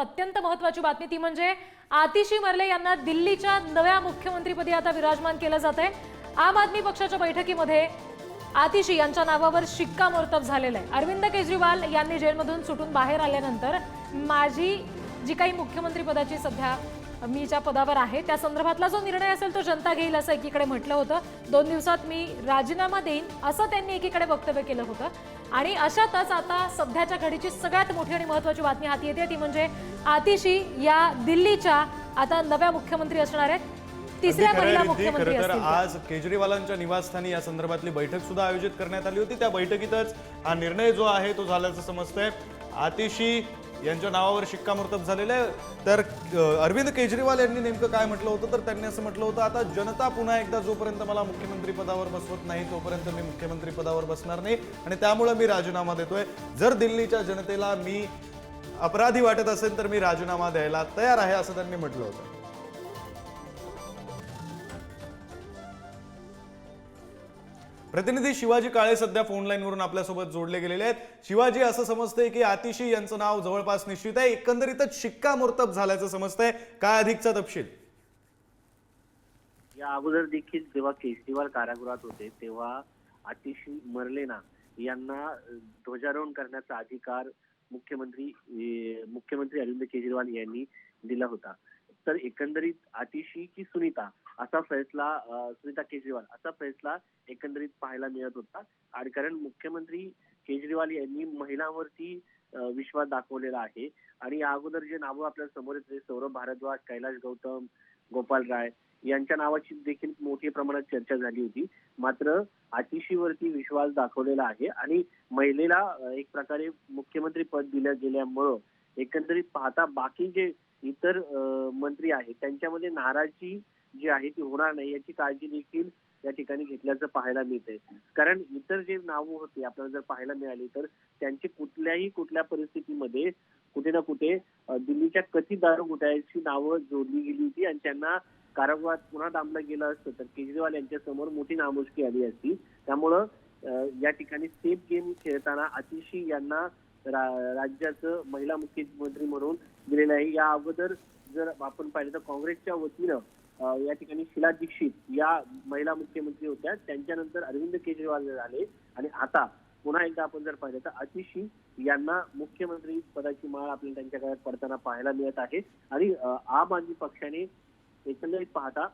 अत्यंत महत्वाची बातमी ती म्हणजे आतिशी मर्ले यांना दिल्लीच्या नव्या मुख्यमंत्रीपदी आता विराजमान केलं जात आहे. आम आदमी पक्षाच्या बैठकीमध्ये आतिशी यांच्या नावावर शिक्कामोर्तब झालेलं आहे. अरविंद केजरीवाल यांनी जेलमधून सुटून बाहेर आल्यानंतर माझी जी काही मुख्यमंत्री पदाची सध्या मी ज्या पदावर आहे त्या संदर्भातला जो निर्णय असेल तो जनता घेईल असं एकीकडे म्हटलं होतं. दोन दिवसात मी राजीनामा देईन असं त्यांनी एकीकडे वक्तव्य केलं होतं. आणि अशातच आता सध्याच्या घडीची सगळ्यात मोठी आणि महत्वाची बातमी हाती येते ती म्हणजे आतिशी या दिल्लीच्या आता नव्या मुख्यमंत्री असणार आहेत तिसऱ्या महिला. मुख्यमंत्री तर. आज केजरीवालांच्या निवासस्थानी या संदर्भातली बैठक सुद्धा आयोजित करण्यात आली होती त्या बैठकीतच हा निर्णय जो आहे तो झाल्याचं समजतंय आतिशी यांच्या नावावर शिक्कामोर्तब झालेलं आहे. तर अरविंद केजरीवाल यांनी नेमकं काय म्हटलं होतं? तर त्यांनी असं म्हटलं होतं आता जनता पुन्हा एकदा जोपर्यंत मला मुख्यमंत्री पदावर बसवत नाही तोपर्यंत मी मुख्यमंत्री पदावर बसणार नाही. आणि त्यामुळे मी राजीनामा देतोय. जर दिल्लीच्या जनतेला मी अपराधी वाटत असेल तर मी राजीनामा द्यायला तयार आहे असं त्यांनी म्हटलं होतं. प्रतिनिधी शिवाजी काळे सध्या फोन लाईनवरून आपल्यासोबत जोडले गेलेले आहेत. शिवाजी असं समजतंय की आतिशी यांचं नाव जवळपास निश्चित आहे. एकंदरीतच शिक्कामोर्तब झाल्याचं समजतंय. काय अधिकचा तपशील? या अगोदर देखील जेव्हा केजरीवाल कारागृहात होते तेव्हा आतिशी मरलेना यांना ध्वजारोहण करण्याचा अधिकार मुख्यमंत्री मुख्यमंत्री अरविंद केजरीवाल यांनी दिला होता. तर एकंदरीत आतिशी की सुनीता असा फैसला सुनीता केजरीवाल असा फैसला एकंदरीत पाहायला मिळत होता. आणि कारण मुख्यमंत्री केजरीवाल यांनी महिलांवरती विश्वास दाखवलेला आहे. आणि या अगोदर जे नावं आपल्यासमोर येते सौरभ भारद्वाज कैलाश गौतम गोपाल राय यांच्या नावाची देखील मोठ्या प्रमाणात चर्चा झाली होती. मात्र आतिशीवरती विश्वास दाखवलेला आहे. आणि महिलेला एक प्रकारे मुख्यमंत्री पद दिल्या गेल्यामुळं एकंदरीत पाहता बाकी जे इतर मंत्री आहेत. त्यांच्यामध्ये नाराजी जी आहे ती होणार नाही याची काळजी देखील या ठिकाणी घेतल्याचं पाहायला मिळते कारण इतर जे नावं होती आपल्याला जर पाहायला मिळाली तर त्यांची कुठल्याही कुठल्या परिस्थितीमध्ये कुठे ना कुठे दिल्लीच्या कथित दारू घोटाळ्याची नावं जोडली गेली होती आणि त्यांना कारागृहात पुन्हा डांबलं गेलं असतं. तर केजरीवाल यांच्या समोर मोठी नामुष्की आली असती. त्यामुळं या ठिकाणी सेफ गेम खेळताना अतिशय यांना रा- राज्याचं महिला मुख्यमंत्री म्हणून दिलेलं आहे. या अगोदर जर आपण पाहिलं तर काँग्रेसच्या वतीनं या ठिकाणी शिला दीक्षित या महिला मुख्यमंत्री होत्या. त्यांच्यानंतर अरविंद केजरीवाल झाले. आणि आता पुन्हा एकदा आपण जर पाहिलं तर अतिशी यांना मुख्यमंत्री पदाची माळ आपल्याला त्यांच्या काळात पडताना पाहायला मिळत आहे. आणि आम आदमी पक्षाने एकंदरीत पाहता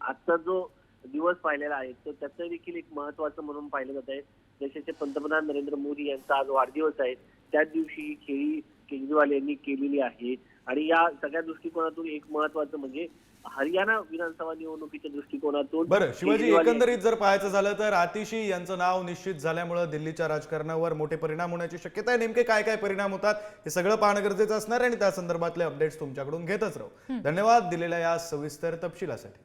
आजचा जो दिवस पाहिलेला आहे. तर त्याचं देखील एक महत्वाचं म्हणून पाहिलं जात आहे. देशाचे पंतप्रधान नरेंद्र मोदी यांचा आज वाढदिवस आहे त्याच दिवशी खेळी केजरीवाल यांनी केलेली आहे. आणि या सगळ्या दृष्टिकोनातून एक महत्वाचं म्हणजे हरियाणा विधानसभा निवडणुकीच्या दृष्टिकोनातून बरं शिवाजी एकंदरीत जर पाहायचं झालं तर आतिशी यांचं नाव निश्चित झाल्यामुळे दिल्लीच्या राजकारणावर मोठे परिणाम होण्याची शक्यता आहे. नेमके काय काय परिणाम होतात हे सगळं पाहणं गरजेचं असणार आणि त्या संदर्भातले अपडेट्स तुमच्याकडून घेतच राहू. धन्यवाद दिलेल्या या सविस्तर तपशिलासाठी.